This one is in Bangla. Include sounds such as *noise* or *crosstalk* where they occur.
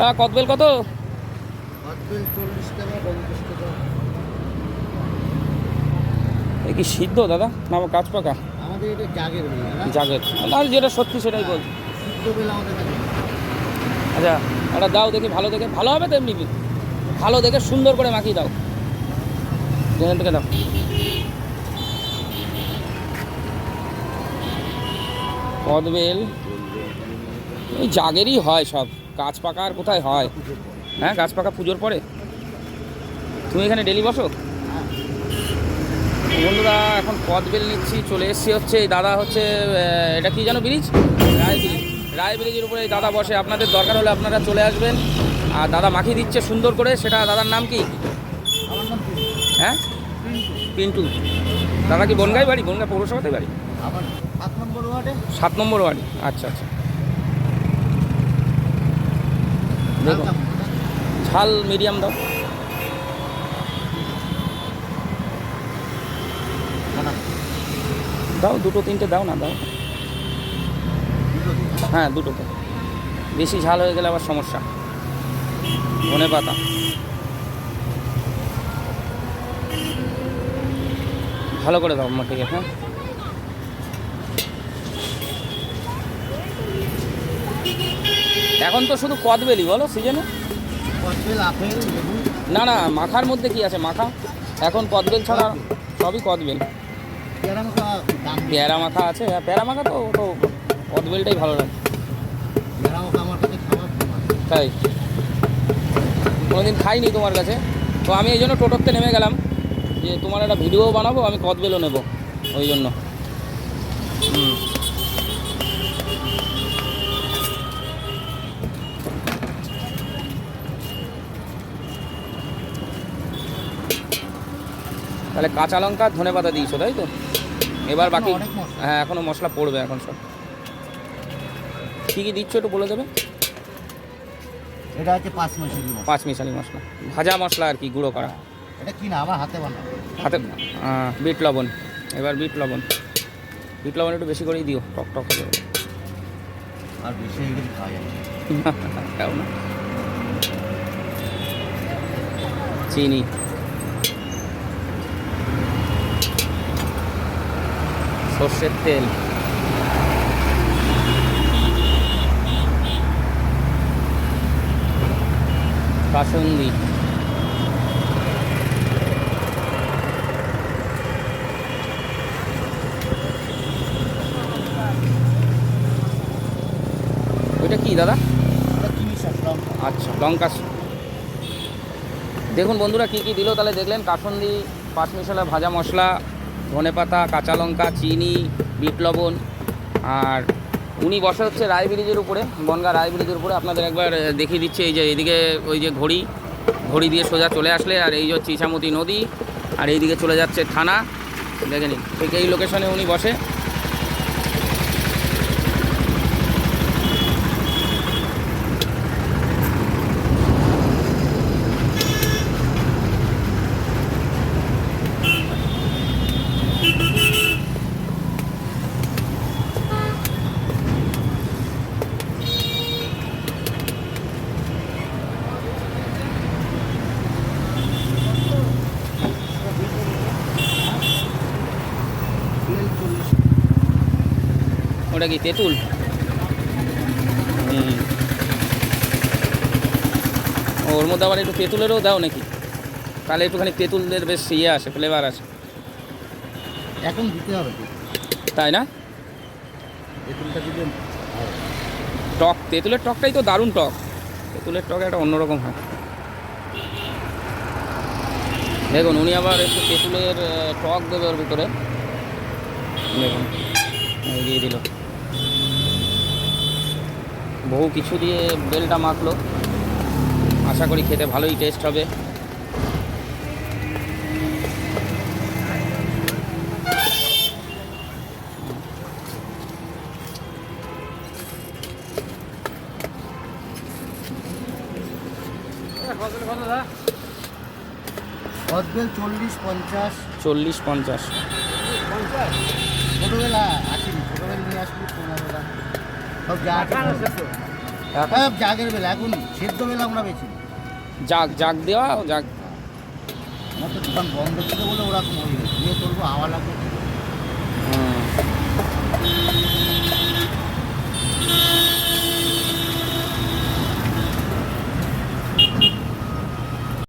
আহ, কদবেল কত? কি সিদ্ধ দাদা? না আমার কাজ পাকা। জাগের। না যেটা সত্যি সেটাই বল। আচ্ছা একটা দাও দেখি ভালো দেখে। ভালো হবে তো এমনি ভালো দেখে সুন্দর করে মাখিয়ে দাও। এখান থেকে দাও কদবেল। এই জাগেরই হয় সব। গাছ পাকা আর কোথায় হয়? হ্যাঁ গাছ পাকা পুজোর পরে? তুমি এখানে ডেলি বসো? বন্ধুরা এখন কদবেল নিচ্ছি চলে এসছি হচ্ছে এই দাদা হচ্ছে এটা কি জানো ব্রিজ? রায় ব্রিজ। রায় ব্রিজের উপরে এই দাদা বসে। আপনাদের দরকার হলে আপনারা চলে আসবেন। আর দাদা মাখিয়ে দিচ্ছে সুন্দর করে। সেটা দাদার নাম কি। হ্যাঁ? পিন্টু। দাদা কি বনগাই বাড়ি? বনগাঁ পৌরসভাতে বাড়ি? সাত নম্বর ওয়ার্ডে। সাত নম্বর বাড়ি আচ্ছা আচ্ছা। ঝাল মিডিয়াম দাও। দাও, দুটো তিনটে দাও না, দাও। হ্যাঁ দুটো তো বেশি ঝাল হয়ে গেলে আবার সমস্যা। ধনে পাতা। ভালো করে দাও মাটিকে হ্যাঁ? এখন তো শুধু কদবেলি বলো সিজনে? না না মাখার মধ্যে কি আছে? মাখা। এখন কদবেল ছাড়া সবই কদবেল। পেয়ারা মাখা আছে। হ্যাঁ পেয়ারা মাখা তো তো কদবেলটাই ভালো লাগে। পেয়ারা মাখা আমার কাছে খাবার ফেমাস। তাই? কোনোদিন খাইনি তোমার কাছে? তো আমি এই জন্য টোটোতে নেমে গেলাম যে তোমার একটা ভিডিও বানাবো আমি কদবেলও নেব ওই জন্য। তাহলে কাঁচা লঙ্কা ধনে পাতা দিয়েছ তাই তো? এবার বাকি হ্যাঁ এখনও মশলা পড়বে এখন সব। কী কী দিচ্ছ একটু বলে দেবে? এটা হচ্ছে পাঁচ মাসের পাঁচ মিশালি। মশলা ভাজা মশলা আর কি গুঁড়ো করা। এটা কি না? আমার হাতে বানাবো হাতে বিট লবণ। এবার বিট লবণ। বিট লবণ একটু বেশি করেই দিও টক টক হয়ে আর বেশি হয়ে গেলে খাওয়া যাবে না। *laughs* চিনি। সর্ষের তেল। কাসুন্দি ওইটা কি দাদা? আচ্ছা লঙ্কা দেখুন বন্ধুরা কী কী দিল তাহলে দেখলেন কাসন্দি পাঁচ মিশালা ভাজা মশলা ধনেপাতা কাঁচা লঙ্কা চিনি, বিট লবণ, আর উনি বসা হচ্ছে রায় ব্রিজের উপরে, বনগা রায় ব্রিজের উপরে। আপনাদের একবার দেখিয়ে দিচ্ছে, এই যে এইদিকে ওই যে ঘড়ি ঘড়ি দিয়ে সোজা চলে আসলে, আর এই যে হচ্ছে ইছামতি নদী, আর এইদিকে চলে যাচ্ছে থানা। দেখে নিন, ঠিক এই লোকেশনে উনি বসে তেল চল্লিশ ওটা কি তেঁতুল? হুম। ওর মধ্যে আবার একটু তেঁতুলেরও দাও নাকি? তাহলে একটুখানি তেঁতুলদের বেশ ইয়ে আসে ফ্লেভার আসে এখন দিতে হবে তাই না? তেঁতুলটা দিলে ভালো। টক তেঁতুলের টকটাই তো দারুণ টক। তেঁতুলের টক একটা অন্যরকম হয়। দেখুন উনি আবার একটু তেঁতুলের টক দেবে ওর ভিতরে। দেখুন দিয়ে দিল। বহু কিছু দিয়ে বেলটা মাখলো। আশা করি খেতে ভালোই টেস্ট হবে। কদবেল চল্লিশ পঞ্চাশ। চল্লিশ পঞ্চাশ। ছোটোবেলা আসিনি ছোটোবেলা নিয়ে আসবি পনেরো জাগের বেলা। এখন সেদ্ধ বেলা আমরা বেছি। জাগ জাগ দেওয়া জাগ। আমার তো দোকান বন্ধ ছিল বলে ওরকম হয়ে গেছে। চলবো হাওয়া লাগবে।